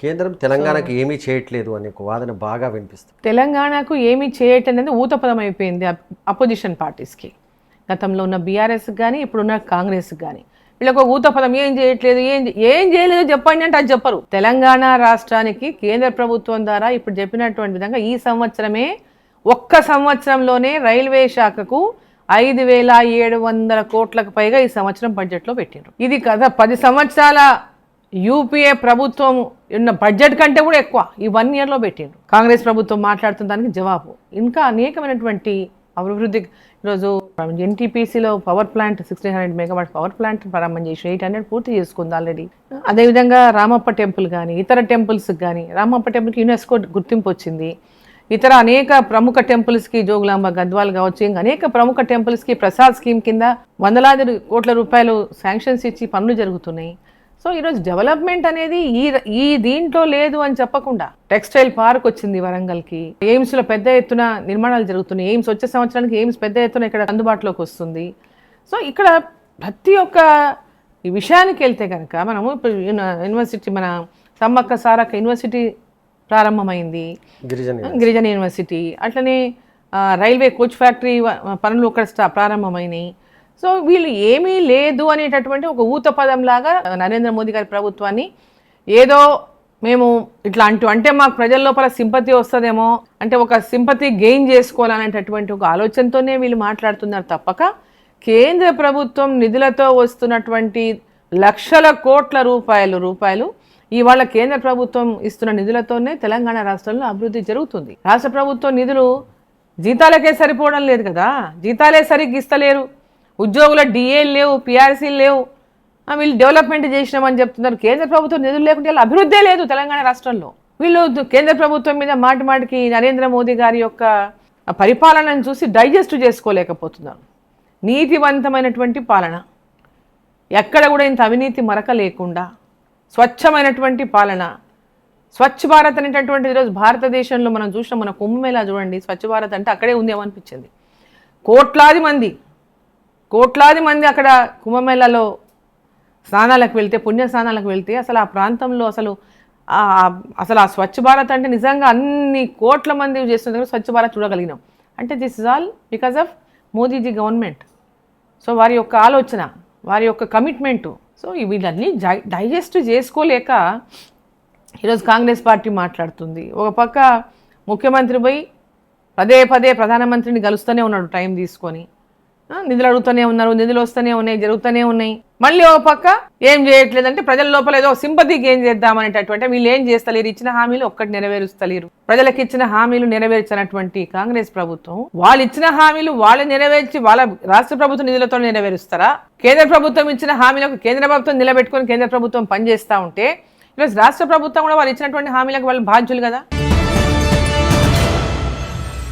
కేంద్రం తెలంగాణకు ఏమీ చేయట్లేదు అనే ఒక వాదన బాగా వినిపిస్తుంది. తెలంగాణకు ఏమీ చేయటం అనేది ఊతపదం అయిపోయింది అపోజిషన్ పార్టీస్కి. గతంలో ఉన్న బీఆర్ఎస్ కానీ ఇప్పుడున్న కాంగ్రెస్ కానీ వీళ్ళకు ఒక ఊతపదం ఏం చేయట్లేదు ఏం ఏం చేయలేదు చెప్పండి అంటే అది చెప్పరు. తెలంగాణ రాష్ట్రానికి కేంద్ర ప్రభుత్వం ద్వారా ఇప్పుడు చెప్పినటువంటి విధంగా ఈ సంవత్సరమే ఒక్క సంవత్సరంలోనే రైల్వే శాఖకు ఐదు వేల ఏడు వందల కోట్లకు పైగా ఈ సంవత్సరం బడ్జెట్లో పెట్టిండ్రు. ఇది కదా పది సంవత్సరాల యూపీఏ ప్రభుత్వం ఉన్న బడ్జెట్ కంటే కూడా ఎక్కువ. ఈ వన్ ఇయర్లో పెట్టిండ్రు. కాంగ్రెస్ ప్రభుత్వం మాట్లాడుతున్న దానికి జవాబు. ఇంకా అనేకమైనటువంటి అభివృద్ధి ఈరోజు ఎన్టీపీసీలో power plant sixteen hundred megawatt power plant ప్రారంభం చేసి ఎయిట్ హండ్రెడ్ పూర్తి చేసుకుంది ఆల్రెడీ. అదేవిధంగా రామప్ప టెంపుల్ కానీ ఇతర టెంపుల్స్కి కానీ రామప్ప టెంపుల్కి యునెస్కో గుర్తింపు వచ్చింది. ఇతర అనేక ప్రముఖ టెంపుల్స్కి జోగులాంబ గద్వాల్ కావచ్చు ఇంకా అనేక ప్రముఖ టెంపుల్స్కి ప్రసాద్ స్కీమ్ కింద వందలాది కోట్ల రూపాయలు శాంక్షన్స్ ఇచ్చి పనులు జరుగుతున్నాయి. సో ఈరోజు డెవలప్మెంట్ అనేది ఈ ఈ దీంట్లో లేదు అని చెప్పకుండా టెక్స్టైల్ పార్క్ వచ్చింది వరంగల్కి. ఎయిమ్స్లో పెద్ద ఎత్తున నిర్మాణాలు జరుగుతున్నాయి. ఎయిమ్స్ వచ్చే సంవత్సరానికి ఎయిమ్స్ పెద్ద ఎత్తున ఇక్కడ అందుబాటులోకి వస్తుంది. సో ఇక్కడ ప్రతి ఒక్క ఈ విషయానికి వెళ్తే కనుక మనము యూనివర్సిటీ మన సమ్మక్క సారక్క యూనివర్సిటీ ప్రారంభమైంది. గిరిజన గిరిజన యూనివర్సిటీ. అట్లనే రైల్వే కోచ్ ఫ్యాక్టరీ పనులు అక్కడ ప్రారంభమైనాయి. సో వీళ్ళు ఏమీ లేదు అనేటటువంటి ఒక ఊత పదంలాగా నరేంద్ర మోదీ గారి ప్రభుత్వాన్ని ఏదో మేము ఇట్లా అంటూ అంటే మాకు ప్రజల లోపల సింపతి వస్తుందేమో అంటే ఒక సింపతి గెయిన్ చేసుకోవాలనేటటువంటి ఒక ఆలోచనతోనే వీళ్ళు మాట్లాడుతున్నారు తప్పక. కేంద్ర ప్రభుత్వం నిధులతో వస్తున్నటువంటి లక్షల కోట్ల రూపాయలు రూపాయలు ఇవాళ కేంద్ర ప్రభుత్వం ఇస్తున్న నిధులతోనే తెలంగాణ రాష్ట్రంలో అభివృద్ధి జరుగుతుంది. రాష్ట్ర ప్రభుత్వం నిధులు జీతాలకే సరిపోవడం లేదు కదా? జీతాలే సరిగ్గా ఇస్తలేరు. ఉద్యోగుల డిఏలు లేవు పిఆర్సీలు లేవు. వీళ్ళు డెవలప్మెంట్ చేసినామని చెప్తున్నారు. కేంద్ర ప్రభుత్వం నిధులు లేకుంటే అభివృద్ధే లేదు తెలంగాణ రాష్ట్రంలో. వీళ్ళు కేంద్ర ప్రభుత్వం మీద మాటి మాటికి నరేంద్ర మోదీ గారి యొక్క పరిపాలనను చూసి డైజెస్ట్ చేసుకోలేకపోతున్నారు. నీతివంతమైనటువంటి పాలన. ఎక్కడ కూడా ఇంత అవినీతి మరక లేకుండా స్వచ్ఛమైనటువంటి పాలన. స్వచ్ఛ భారత్ అనేటటువంటి ఈరోజు భారతదేశంలో మనం చూసిన. మన కుంభమేళా చూడండి. స్వచ్ఛ భారత్ అంటే అక్కడే ఉందేమనిపించింది కోట్లాది మంది కోట్లాది మంది అక్కడ కుంభమేళాలో స్నానాలకు వెళ్తే పుణ్య స్నానాలకు వెళ్తే అసలు ఆ ప్రాంతంలో అసలు అసలు ఆ స్వచ్ఛ భారత్ అంటే నిజంగా అన్ని కోట్ల మంది చేస్తున్న స్వచ్ఛ భారత్ చూడగలిగినాం. అంటే this is all because of Modiji government so వారి యొక్క ఆలోచన వారి యొక్క కమిట్మెంటు సో వీళ్ళన్నీ డై డైజెస్ట్ చేసుకోలేక ఈరోజు కాంగ్రెస్ పార్టీ మాట్లాడుతుంది. ఒక పక్క ముఖ్యమంత్రి పోయి పదే పదే ప్రధానమంత్రిని కలుస్తూనే ఉన్నాడు టైం తీసుకొని. నిధులు అడుగుతూనే ఉన్నారు నిధులు వస్తూనే ఉన్నాయి జరుగుతూనే ఉన్నాయి. మళ్ళీ ఒక పక్క ఏం చేయట్లేదంటే ప్రజల లోపల ఏదో సింపతికి ఏం చేద్దామనేటటువంటి వీళ్ళు ఏం చేస్తలేరు? ఇచ్చిన హామీలు ఒక్కటి నెరవేరుస్తలేరు. ప్రజలకు ఇచ్చిన హామీలు నెరవేర్చినటువంటి కాంగ్రెస్ ప్రభుత్వం వాళ్ళు ఇచ్చిన హామీలు వాళ్ళు నెరవేర్చి వాళ్ళ రాష్ట్ర ప్రభుత్వ నిధులతో నెరవేరుస్తారా? కేంద్ర ప్రభుత్వం ఇచ్చిన హామీలకు కేంద్ర ప్రభుత్వం నిలబెట్టుకొని కేంద్ర ప్రభుత్వం పనిచేస్తూ ఉంటే ఈరోజు రాష్ట్ర ప్రభుత్వం కూడా వాళ్ళు ఇచ్చినటువంటి హామీలకు వాళ్ళు బాధ్యులు కదా?